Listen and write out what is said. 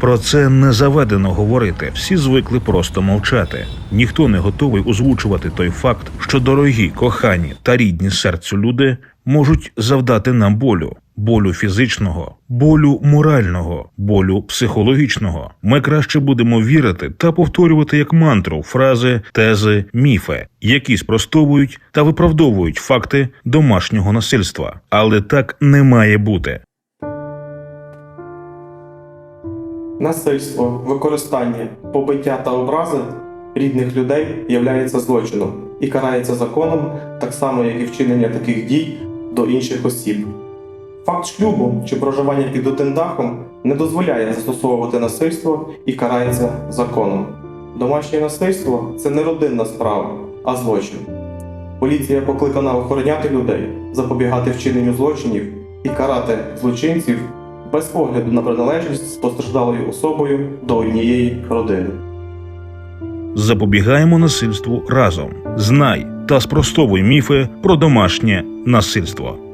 Про це не заведено говорити. Всі звикли просто мовчати. Ніхто не готовий озвучувати той факт, що дорогі, кохані та рідні серцю люди можуть завдати нам болю. Болю фізичного, болю морального, болю психологічного. Ми краще будемо вірити та повторювати як мантру фрази, тези, міфи, які спростовують та виправдовують факти домашнього насильства. Але так не має бути. Насильство, використання, побиття та образи рідних людей являється злочином і карається законом так само, як і вчинення таких дій до інших осіб. Факт шлюбу чи проживання під одним дахом не дозволяє застосовувати насильство і карається законом. Домашнє насильство це не родинна справа, а злочин. Поліція покликана охороняти людей, запобігати вчиненню злочинів і карати злочинців без огляду на приналежність з постраждалою особою до однієї родини. Запобігаємо насильству разом. Знай та спростовуй міфи про домашнє насильство.